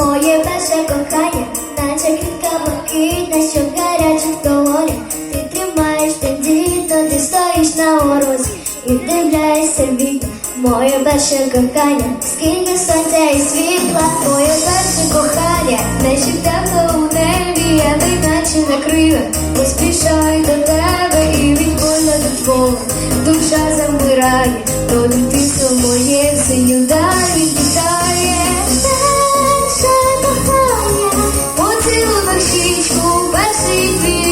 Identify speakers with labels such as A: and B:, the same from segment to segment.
A: моє перше кохання, наче квітка блакитна, що в гарячих долонях. Ти тримаєш тендітно, ти стоїш на морозі і вдивляєшся в вікна. Моє перше кохання, скільки сонця і світла, моє перше кохання, наче тепло у небі, я наче на крилах, поспішаю до тебе і від поцілунок щічку,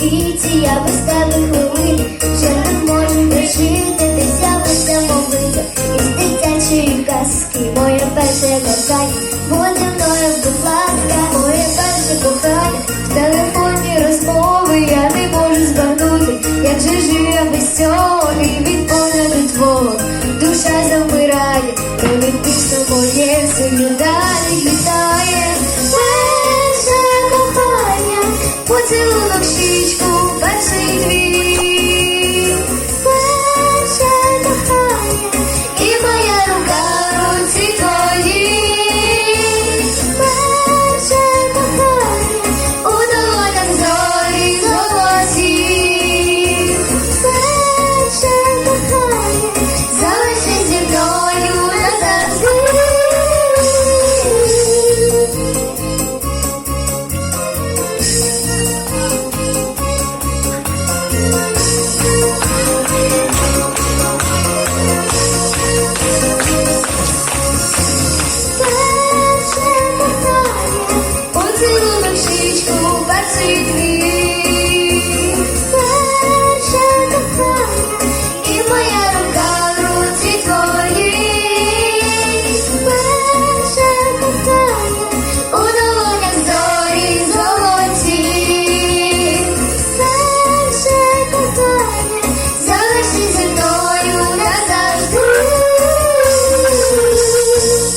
A: світі, я без тебе хвилини, що не можу прожити, ти з'явишся мовито із дитячої казки. Моє перше кохання, буде мною, ласка, моє перше кохання, в телефонні розмови я не можу збагнути, як же жив я без цього і від погляду твого? Душа замирає, дитинство моє синю see me.